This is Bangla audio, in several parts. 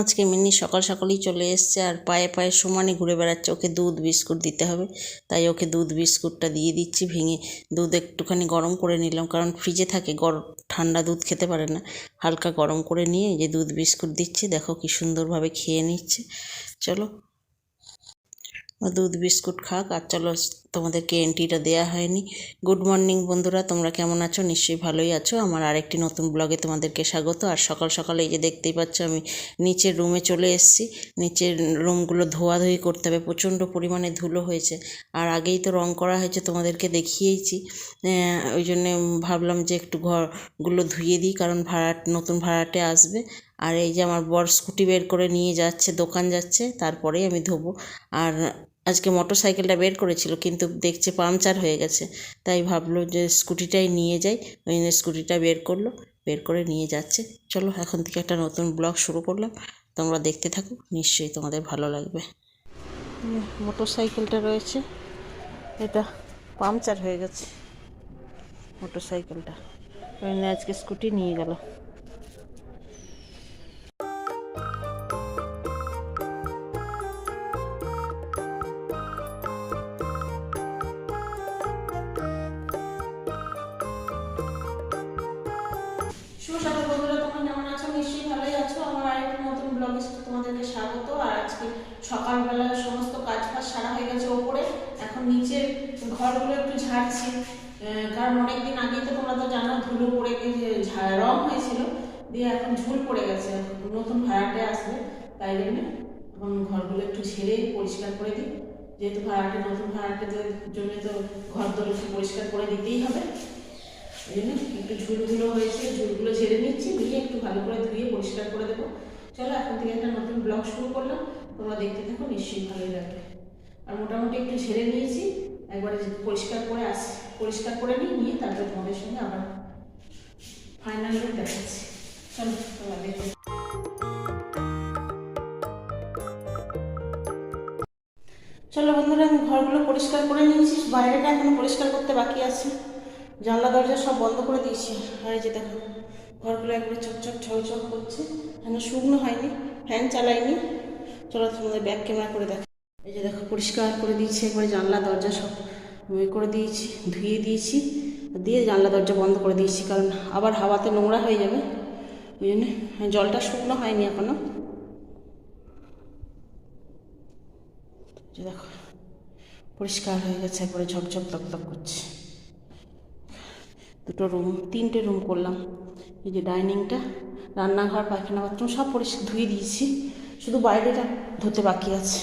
আজকে মিনি সকাল সকালই চলে এসছে আর পায়ে পায়ে সমানে ঘুরে বেড়াচ্ছে। ওকে দুধ বিস্কুট দিতে হবে। তাই ওকে দুধ বিস্কুটটা দিয়ে দিচ্ছি, ভেঙে দুধ একটুখানি গরম করে নিলাম। কারণ ফ্রিজে থাকে গরম ঠান্ডা দুধ খেতে পারে না। হালকা গরম করে নিয়ে যে দুধ বিস্কুট দিচ্ছি, দেখো কি সুন্দরভাবে খেয়ে নিচ্ছে। চলো। দুধ বিস্কুট খাক আর চলো তোমাদেরকে এন্ট্রিটা দেওয়া হয়নি। গুড মর্নিং বন্ধুরা, তোমরা কেমন আছো? নিশ্চয়ই ভালোই আছো। আমার আরেকটি নতুন ব্লগে তোমাদেরকে স্বাগত। আর সকাল সকাল এই যে দেখতেই পাচ্ছ, আমি নিচের রুমে চলে এসেছি। নিচের রুমগুলো ধোয়াধুয়ি করতে হবে। প্রচণ্ড পরিমাণে ধুলো হয়েছে। আর আগেই তো রং করা হয়েছে, তোমাদেরকে দেখিয়েইছি। ওই জন্যে ভাবলাম যে একটু ঘরগুলো ধুয়ে দিই, কারণ ভাড়া, নতুন ভাড়াটে আসবে। আর এই যে আমার বর স্কুটি বের করে নিয়ে যাচ্ছে, দোকান যাচ্ছে, তারপরেই আমি ধোবো। আর আজকে মোটর সাইকেলটা বের করেছিল, কিন্তু দেখছে পাংচার হয়ে গেছে। তাই ভাবলো যে স্কুটিটাই নিয়ে যাই। ওই জন্য স্কুটিটা বের করল, বের করে নিয়ে যাচ্ছে। চলো, এখন থেকে একটা নতুন ব্লগ শুরু করলাম। তোমরা দেখতে থাকো, নিশ্চয়ই তোমাদের ভালো লাগবে। মোটর সাইকেলটা রয়েছে। এটা পাংচার হয়ে গেছে মোটর সাইকেলটা ওই আজকে স্কুটি নিয়ে গেল। সকাল বন্ধুরা, তোমরা কেমন আছো? নিশ্চয়ই ভালোই আছো। আমার আরেকটি নতুন ব্লগে তোমাদেরকে স্বাগত। আর আজকে সকালবেলা সমস্ত কাজ ফাজ সারা হয়ে গেছে ওপরে। এখন নিচের ঘরগুলো একটু ঝাড়ছি। কারণ অনেকদিন আগেই তো তোমরা তো জানো, ধুলো পড়ে গিয়ে রং হয়েছিল, দিয়ে এখন ঝুল পড়ে গেছে। নতুন ভাড়াটে আসবে, তাই জন্য এখন ঘরগুলো একটু ঝেড়ে পরিষ্কার করে দিই। যেহেতু ভাড়াটে, নতুন ভাড়াটেদের জন্য তো ঘর দর একটু পরিষ্কার করে দিতেই হবে। একটু ঝুলগুলো হয়েছে ঝুলগুলো ঝেড়ে নিচ্ছি নিয়ে একটু ভালো করে ধুয়ে পরিষ্কার করে দেবো। চলো, এখন থেকে একটা নতুন ব্লগ শুরু করলাম। তোমরা দেখতে থাকো, নিশ্চয়ই ভালোই লাগবে। আর মোটামুটি একটু ঝেড়ে নিয়েছি, একবারে পরিষ্কার করে আস, পরিষ্কার করে নিই, নিয়ে তারপর তোমাদের সঙ্গে আবার ফাইনাল লুক দেখাচ্ছি। চলো, তোমরা দেখতে চলো বন্ধুরা, আমি ঘরগুলো পরিষ্কার করে নিয়েছি, বাইরেটা এখনও পরিষ্কার করতে বাকি আছে। জানলা দরজা সব বন্ধ করে দিয়েছি। আর যে দেখো, ঘরগুলো একবারে চকচক ঝকঝক করছে। এখনও শুকনো হয়নি? ফ্যান চালাইনি। চলো তোমাদের ব্যাক ক্যামেরা করে দেখো এই যে দেখো, পরিষ্কার করে দিয়েছি, একবারে জানলা, দরজা সব ইয়ে করে দিয়েছি, ধুয়ে দিয়েছি। দিয়ে জানলা, দরজা বন্ধ করে দিয়েছি, কারণ আবার হাওয়াতে নোংরা হয়ে যাবে। ওই জন্য জলটা শুকনো হয়নি এখনও। যে দেখো, পরিষ্কার হয়ে গেছে, একবারে ঝকঝক, তকতক করছে। দুটো রুম তিনটে রুম করলাম। এই যে ডাইনিংটা রান্নাঘর, পায়খানা বাথরুম সব পরিষ্কার ধুয়ে দিয়েছি। শুধু বাইরেটা ধুতে বাকি আছে।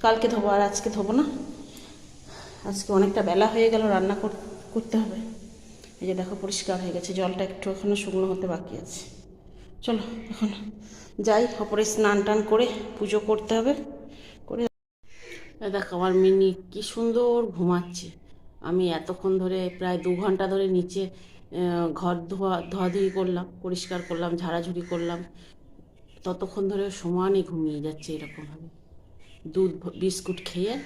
কালকে ধোবো আর আজকে ধোবো না। আজকে অনেকটা বেলা হয়ে গেল রান্না কর- করতে হবে। এই যে দেখো পরিষ্কার হয়ে গেছে, জলটা একটু এখনও শুকনো হতে বাকি আছে। চলো এখন যাই, ওপরে স্নান টান করে পুজো করতে হবে। করে দেখো আমার মিনি কি সুন্দর ঘুমাচ্ছে। আমি এতক্ষণ ধরে প্রায় দু ঘণ্টা ধরে নিচে ঘর ধোয়া, ধোয়াধুয়ি করলাম, পরিষ্কার করলাম, ঝাড়াঝুড়ি করলাম। ততক্ষণ ধরে সমানই ঘুমিয়ে যাচ্ছে এরকমভাবে। দুধ বিস্কুট খেয়ে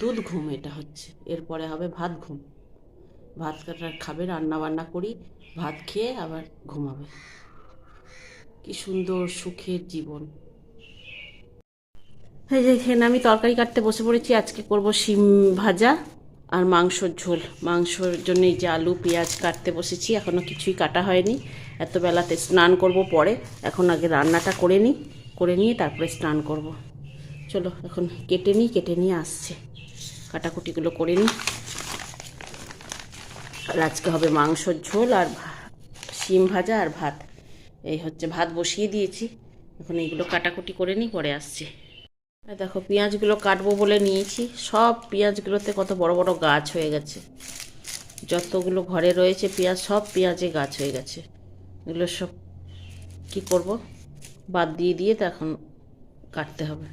দুধ ঘুম এটা হচ্ছে। এরপরে হবে ভাত ঘুম। ভাত কাটা খাবে, রান্না বান্না করি, ভাত খেয়ে আবার ঘুমাবে। কি সুন্দর সুখের জীবন। এই যে এখানে আমি তরকারি কাটতে বসে পড়েছি, আজকে করব শিম ভাজা। আর মাংসর ঝোল। মাংসর জন্য যে আলু, পেঁয়াজ কাটতে বসেছি এখনও কিছুই কাটা হয়নি। এত বেলাতে স্নান করব পরে, এখন আগে রান্নাটা করে নিই, করে নিয়ে তারপরে স্নান করব। চলো, এখন কেটে নিই, কেটে নিয়ে আসছে। কাটাকুটিগুলো করে নিই। আর আজকে হবে মাংসর ঝোল আর শিম ভাজা আর ভাত। এই হচ্ছে ভাত বসিয়ে দিয়েছি। এখন এইগুলো কাটাকুটি করে নিই, পরে আসছি। দেখো, পেঁয়াজগুলো কাটবো বলে নিয়েছি। সব পেঁয়াজগুলোতে কত বড় বড় গাছ হয়ে গেছে। যতগুলো ঘরে রয়েছে পেঁয়াজ, সব পেঁয়াজে গাছ হয়ে গেছে। এগুলো সব কি করব? বাদ দিয়ে দিয়ে তো এখন কাটতে হবে।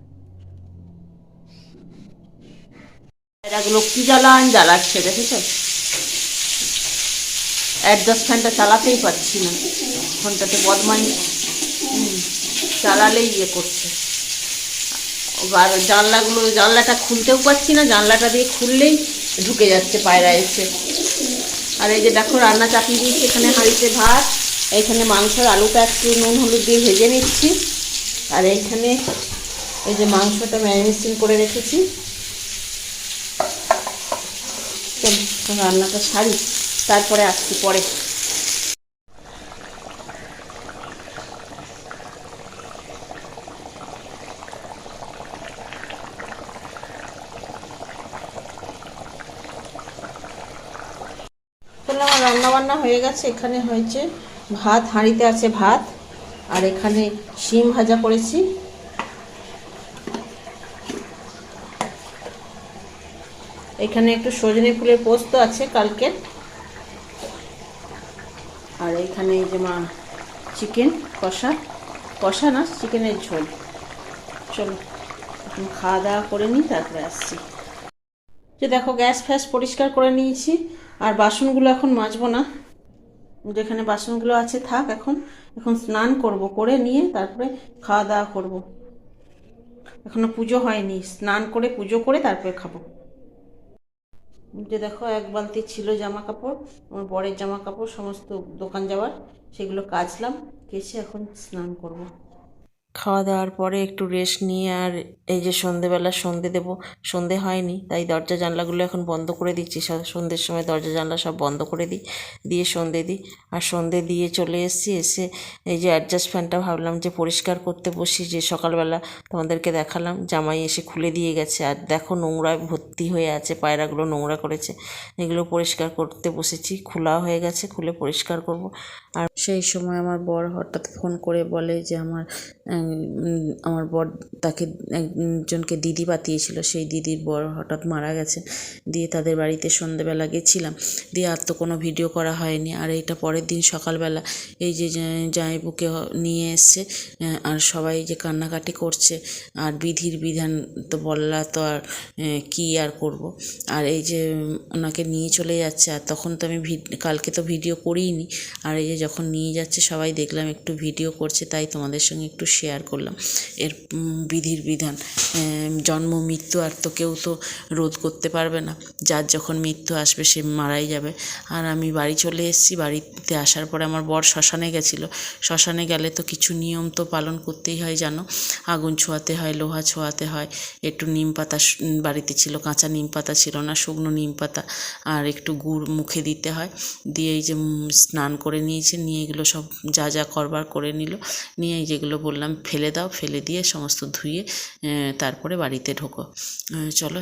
এরাগুলো কি জ্বালান? জ্বালাচ্ছে, দেখেছ? অ্যাডজাস্ট ফ্যানটা চালাতেই পারছি না। ফোনটাতে বদমাই চালালেই ইয়ে করছে। আর জানলাগুলো, জানলাটা খুলতেও পারছি না, জানলাটা দিয়ে খুললেই ঢুকে যাচ্ছে পায়রা এসে। আর এই যে দেখো, রান্না চাপিয়ে দিয়েছি এখানে হাঁড়িতে ভাত এইখানে মাংসর আলুটা একটু নুন, হলুদ দিয়ে ভেজে নিচ্ছি। আর এইখানে এই যে মাংসটা ম্যারিনেশন করে রেখেছি। রান্নাটা সারি, তারপরে আসছি পরে। তাহলে আমার রান্না বান্না হয়ে গেছে, এখানে হয়েছে ভাত, হাঁড়িতে আছে ভাত, আর এখানে শিম ভাজা করেছি। এখানে একটু সজনে ফুলের পোস্ত আছে কালকে। আর এইখানে এই যে মা চিকেন কষা কষা না, চিকেনের ঝোল। চলো, এখন খাওয়া দাওয়া করে নিই, তারপরে আসছি। যে দেখো, গ্যাস ফ্যাস পরিষ্কার করে নিয়েছি, আর বাসনগুলো এখন মাজবো না। যেখানে বাসনগুলো আছে, থাক এখন। এখন স্নান করব, করে নিয়ে তারপরে খাওয়া দাওয়া করব। এখনও পুজো হয়নি, স্নান করে, পুজো করে তারপরে খাব। যে দেখো, এক বালতি ছিল জামা কাপড় আমার বরের জামা কাপড় সমস্ত দোকান যাওয়ার, সেগুলো কাচলাম, কেচে এখন স্নান করব। খাওয়া দাওয়ার পরে একটু রেস্ট নিয়ে আর এই যে সন্ধেবেলা সন্ধে দেব, সন্ধে হয়নি, তাই দরজা জানলাগুলো এখন বন্ধ করে দিচ্ছি। সন্ধ্যের সময় দরজা জানলা সব বন্ধ করে দিই, দিয়ে সন্ধে দিই। আর সন্ধে দিয়ে চলে এসেছি, এসে এই যে অ্যাডজাস্ট ফ্যানটা ভাবলাম যে পরিষ্কার করতে বসি, যে সকালবেলা তোমাদেরকে দেখালাম, জামাই এসে খুলে দিয়ে গেছে। আর দেখো নোংরা ভর্তি হয়ে আছে, পায়রাগুলো নোংরা করেছে। এগুলো পরিষ্কার করতে বসেছি খোলা হয়ে গেছে, খুলে পরিষ্কার করব। আর সেই সময় আমার বর হঠাৎ ফোন করে বলে যে আমার আমার বর তাকে একজনকে দিদি পাতিয়েছিল। সেই দিদির বর হঠাৎ মারা গেছে। দিয়ে তাদের বাড়িতে সন্ধেবেলা গেছিলাম। দিয়ে আর তো কোনো ভিডিও করা হয়নি। আর এইটা পরের দিন সকালবেলা এই যে জামাইবুকে নিয়ে এসছে। আর সবাই যে কান্নাকাটি করছে, আর বিধির বিধান তো বললা তো আর কী আর করব? আর এই যে ওনাকে নিয়ে চলে যাচ্ছে। আর তখন তো আমি কালকে তো ভিডিও করিনি আর এই যে যখন নিয়ে যাচ্ছে, সবাই দেখলাম একটু ভিডিও করছে, তাই তোমাদের সঙ্গে একটু শেয়ার করলাম। এর বিধির বিধান জন্ম, মৃত্যু আর তো কেউ তো রোধ করতে পারবে না। যার যখন মৃত্যু আসবে সে মারাই যাবে। আর আমি বাড়ি চলে এসেছি, বাড়িতে আসার পরে আমার বর শ্মশানে গেছিল। শ্মশানে গেলে তো কিছু নিয়ম তো পালন করতেই হয়, জানো? আগুন ছোঁয়াতে হয়, লোহা ছোঁয়াতে হয়। একটু নিম পাতা বাড়িতে ছিল, কাঁচা নিম পাতা ছিল না, শুকনো নিম পাতা। আর একটু গুড় মুখে দিতে হয়। দিয়ে এই যে স্নান করে নিয়েছে, নিয়ে এগুলো সব যা যা করবার করে নিল। নিয়ে যেগুলো বললাম ফেলে দাও ফেলে দিয়ে সমস্ত ধুয়ে তারপরে বাড়িতে ঢোকো। চলো